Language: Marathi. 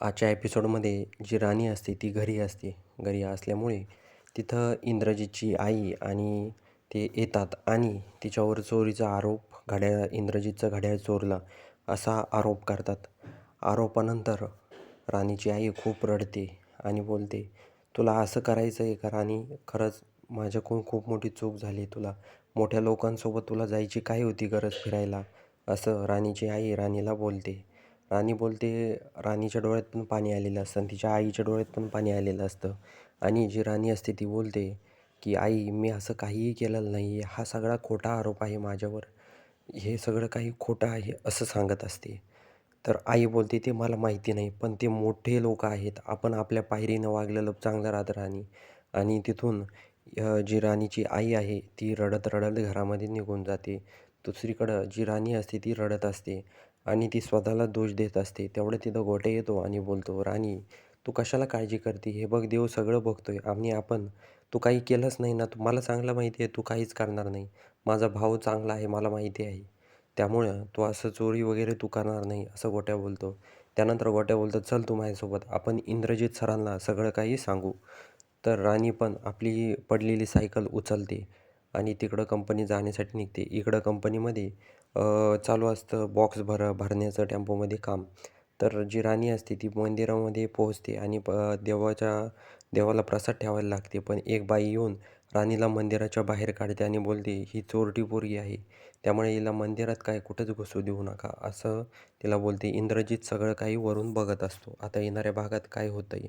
आजच्या एपिसोडमध्ये जी राणी असते ती घरी असते. घरी असल्यामुळे तिथं इंद्रजितची आई आणि ते येतात आणि तिच्यावर चोरीचा आरोप घड्याळ इंद्रजितचं घड्याळ चोरला असा आरोप करतात. आरोपानंतर राणीची आई खूप रडते आणि बोलते तुला असं करायचं आहे का राणी? खरंच माझ्याकडून खूप मोठी चूक झाली तुला. मोठ्या लोकांसोबत तुला जायची काय होती गरज फिरायला? असं राणीची आई राणीला बोलते. राणी बोलते राणीच्या डोळ्यात पण पाणी आलेलं असतं आणि तिच्या आईच्या डोळ्यात पण पाणी आलेलं असतं. आणि जी राणी असते ती बोलते की आई मी असं काहीही केलेलं नाही आहे हा सगळा खोटा आरोप आहे माझ्यावर. हे सगळं काही खोटं आहे असं सांगत असते. तर आई बोलते ते मला माहिती नाही पण ते मोठे लोक आहेत. आपण आपल्या पायरीनं वागलेलं चांगलं राहतं राणी. आणि तिथून जी राणीची आई आहे ती रडत रडत घरामध्ये निघून जाते. दुसरीकडं जी राणी असते ती रडत असते. आणि ती स्वतःला दोष देत असते. तेवढं तिथं गोटे येतो आणि बोलतो राणी तू कशाला काळजी करते? हे बघ देव सगळं बघतोय. आणि आपण. तू काही केलंच नाही ना. तू मला चांगलं माहिती आहे. तू काहीच करणार नाही. माझा भाऊ चांगला आहे मला माहिती आहे. त्यामुळं तू असं चोरी वगैरे तू करणार नाही असं गोट्या बोलतो. त्यानंतर गोट्या बोलतो चल तू माझ्यासोबत. आपण इंद्रजित सरांना सगळं काही सांगू. तर राणी पण आपली पडलेली सायकल उचलते. आणि तिकडं कंपनी जाण्यासाठी निघते. इकडं कंपनीमध्ये चालू असतं बॉक्स भर भरण्याचं टेम्पोमध्ये काम. तर जी राणी असते ती मंदिरामध्ये पोहोचते आणि प देवाच्या देवाला प्रसाद ठेवायला लागते. पण एक बाई येऊन राणीला मंदिराच्या बाहेर काढते आणि बोलते ही चोरटी पोरगी आहे. त्यामुळे हिला मंदिरात काय कुठंच घुसू देऊ नका. असं तिला बोलते. इंद्रजित सगळं काही वरून बघत असतो. आता येणाऱ्या भागात काय होतं आहे